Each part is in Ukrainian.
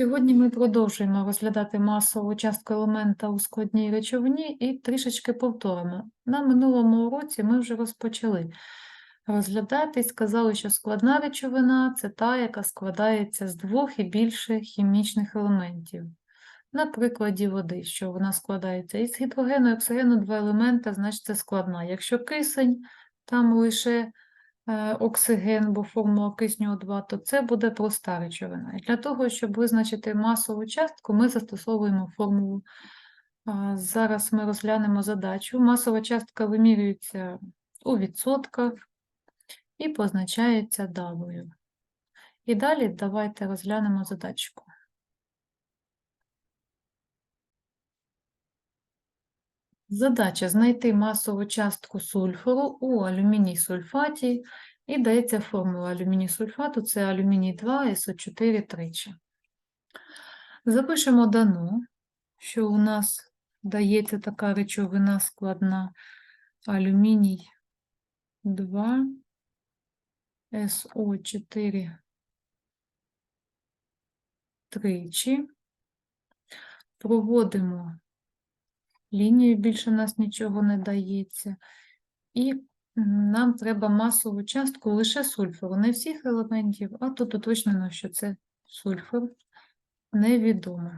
Сьогодні ми продовжуємо розглядати масову частку елемента у складній речовині і трішечки повторимо. На минулому уроці ми вже розпочали розглядати і сказали, що складна речовина це та, яка складається з двох і більше хімічних елементів. На прикладі води, що вона складається із гідрогену і оксигену два елемента, значить це складна. Якщо кисень, там лише оксиген, бо формула кисню О2, то це буде проста речовина. І для того, щоб визначити масову частку, ми застосовуємо формулу. Зараз ми розглянемо задачу. Масова частка вимірюється у відсотках і позначається W. І далі давайте розглянемо задачку. Задача знайти масову частку сульфуру у алюміній сульфаті і дається формула алюміній сульфату, це алюміній 2 СО4 тричі. Запишемо дано, що у нас дається така речовина складна алюміній 2 СО4 тричі. Проводимо лінію, більше нас нічого не дається. І нам треба масову частку лише сульфуру, не всіх елементів, а тут уточнено, що це сульфур невідомо.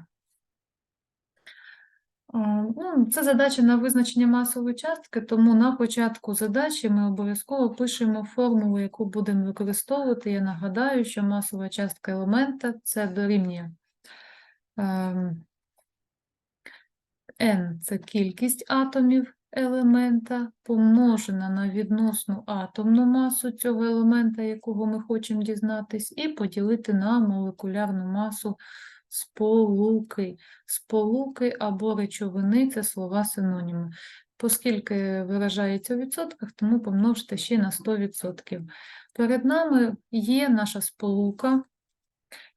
Ну, Це задача на визначення масової частки, тому на початку задачі ми обов'язково пишемо формулу, яку будемо використовувати. Я нагадаю, що масова частка елемента це дорівнює ем, n – це кількість атомів елемента, помножена на відносну атомну масу цього елемента, якого ми хочемо дізнатись, і поділити на молекулярну масу сполуки. Сполуки або речовини це слова синоніми. Оскільки виражається у відсотках, тому помножте ще на 100%. Перед нами є наша сполука.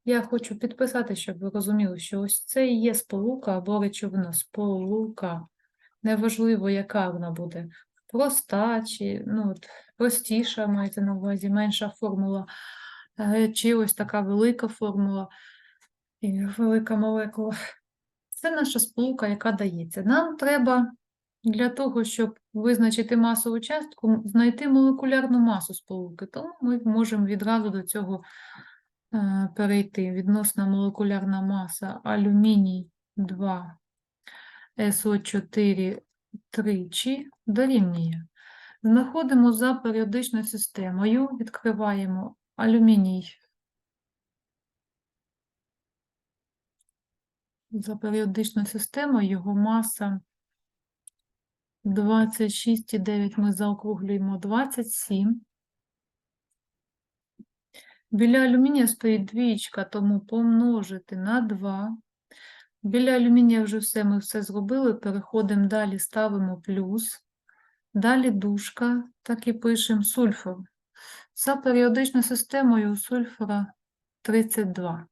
Я хочу підписати, щоб ви розуміли, що ось це і є сполука або речовина. Сполука. Неважливо, яка вона буде. Проста, чи ну, от, простіша, мається на увазі, менша формула, е, чи ось така велика формула і велика молекула. Це наша сполука, яка дається. Нам треба для того, щоб визначити масову частку, знайти молекулярну масу сполуки. Тому ми можемо відразу до цього перейти. Відносна молекулярна маса алюміній 2 СО4 тричі дорівнює. Знаходимо за періодичною системою, відкриваємо алюміній за періодичною системою, його маса 26,9 ми заокруглюємо 27. Біля алюмінія стоїть двічка, тому помножити на 2. Біля алюмінія вже все, ми все зробили. Переходимо далі, ставимо плюс. Далі дужка, так і пишемо сульфур. За періодичною системою у сульфура 32.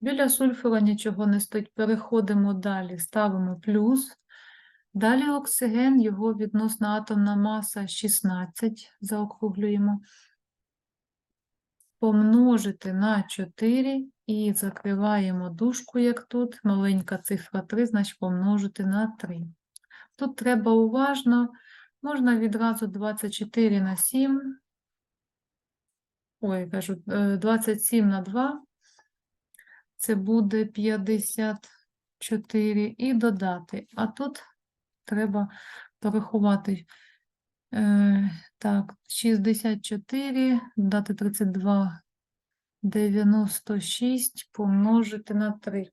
Біля сульфура нічого не стоїть. Переходимо далі, ставимо плюс. Далі оксиген, його відносна атомна маса 16, заокруглюємо. Помножити на 4 і закриваємо дужку, як тут. Маленька цифра 3, значить помножити на 3. Тут треба уважно, можна відразу 24 на 7. Ой, кажу, е, 27 на 2. Це буде 54 і додати. А тут треба порахувати. Е, так, 64, додати 32, 96 помножити на 3.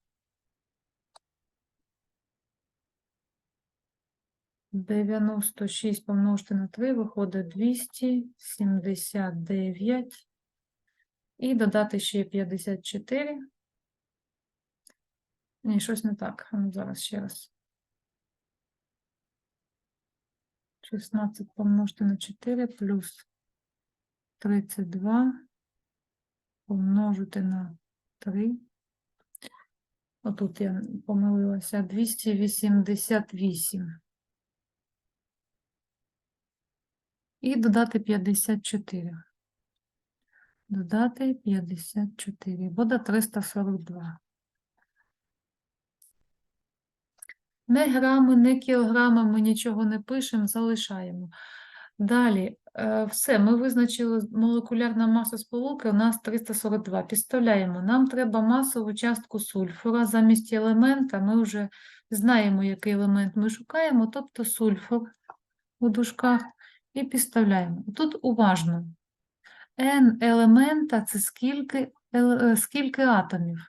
96 помножити на 3 виходить 279. І додати ще 54. Ні, щось не так. Зараз ще раз. 16 помножити на 4 плюс 32 помножити на 3. Отут я помилилася. 288. І додати 54. додати 54, буде 342. Не грами, не кілограми ми нічого не пишемо, залишаємо. Далі, е, все, ми визначили молекулярна маса сполуки, у нас 342. Підставляємо, нам треба масову частку сульфура. Замість елемента ми вже знаємо, який елемент ми шукаємо, тобто сульфур у дужках, і підставляємо. Тут уважно. N елемента це скільки, е, скільки атомів.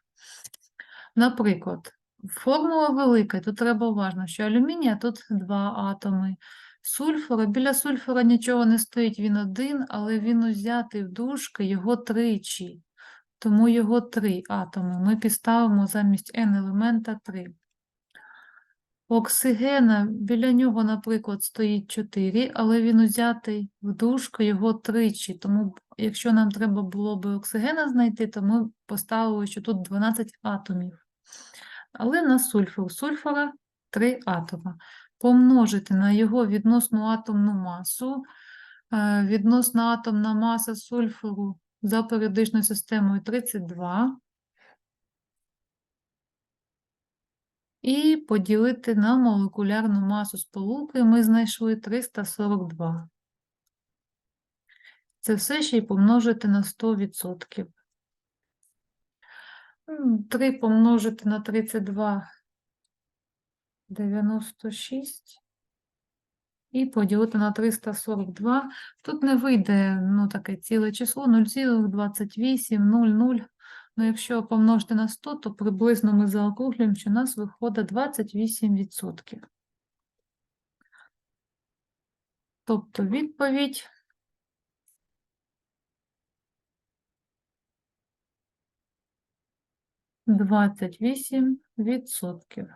Наприклад, формула велика, тут треба уважно, що алюмінія тут два атоми. Сульфура, біля сульфура нічого не стоїть, він один, але він узятий в дужки його тричі. Тому його три атоми. Ми підставимо замість N елемента 3. Оксигена, біля нього, наприклад, стоїть 4, але він узятий в дужку його тричі. Тому, якщо нам треба було би оксигена знайти, то ми поставили, що тут 12 атомів. Але на сульфур. Сульфура 3 атома. Помножити на його відносну атомну масу. Е, Відносна атомна маса сульфуру за періодичною системою 32. І поділити на молекулярну масу сполуки ми знайшли 342. Це все ще й помножити на 100%. 3 помножити на 32 – 96. І поділити на 342. Тут не вийде ну, таке ціле число 0,2800. Ну, якщо помножити на 100, то приблизно ми заокруглюємо, що у нас виходить 28%. Тобто відповідь Двадцять вісім відсотків.